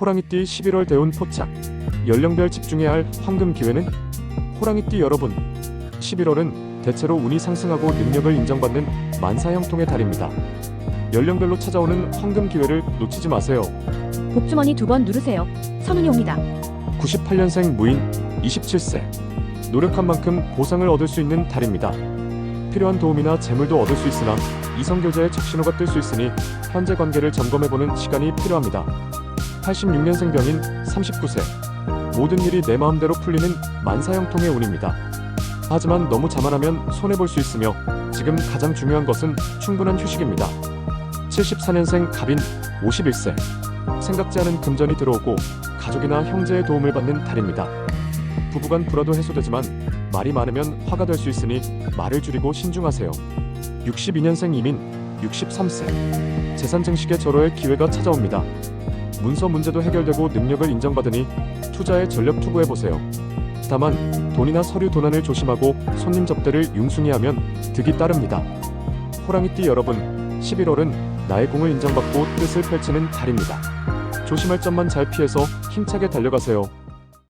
호랑이띠 11월 대운 포착. 연령별 집중해야 할 황금 기회는 호랑이띠 여러분. 11월은 대체로 운이 상승하고 능력을 인정받는 만사형통의 달입니다. 연령별로 찾아오는 황금 기회를 놓치지 마세요. 복주머니 두 번 누르세요. 선운이 옵니다. 98년생 무인 27세. 노력한 만큼 보상을 얻을 수 있는 달입니다. 필요한 도움이나 재물도 얻을 수 있으나 이성 교제에 적신호가 뜰 수 있으니 현재 관계를 점검해보는 시간이 필요합니다. 86년생 병인 39세. 모든 일이 내 마음대로 풀리는 만사형통의 운입니다. 하지만 너무 자만하면 손해볼 수 있으며 지금 가장 중요한 것은 충분한 휴식입니다. 74년생 갑인 51세. 생각지 않은 금전이 들어오고 가족이나 형제의 도움을 받는 달입니다. 부부간 불화도 해소되지만 말이 많으면 화가 될 수 있으니 말을 줄이고 신중하세요. 62년생 이민 63세 재산 증식의 절호의 기회가 찾아옵니다. 문서 문제도 해결되고 능력을 인정받으니 투자에 전력 투구해 보세요. 다만 돈이나 서류 도난을 조심하고 손님 접대를 융숭이 하면 득이 따릅니다. 호랑이띠 여러분, 11월은 나의 공을 인정받고 뜻을 펼치는 달입니다. 조심할 점만 잘 피해서 힘차게 달려가세요.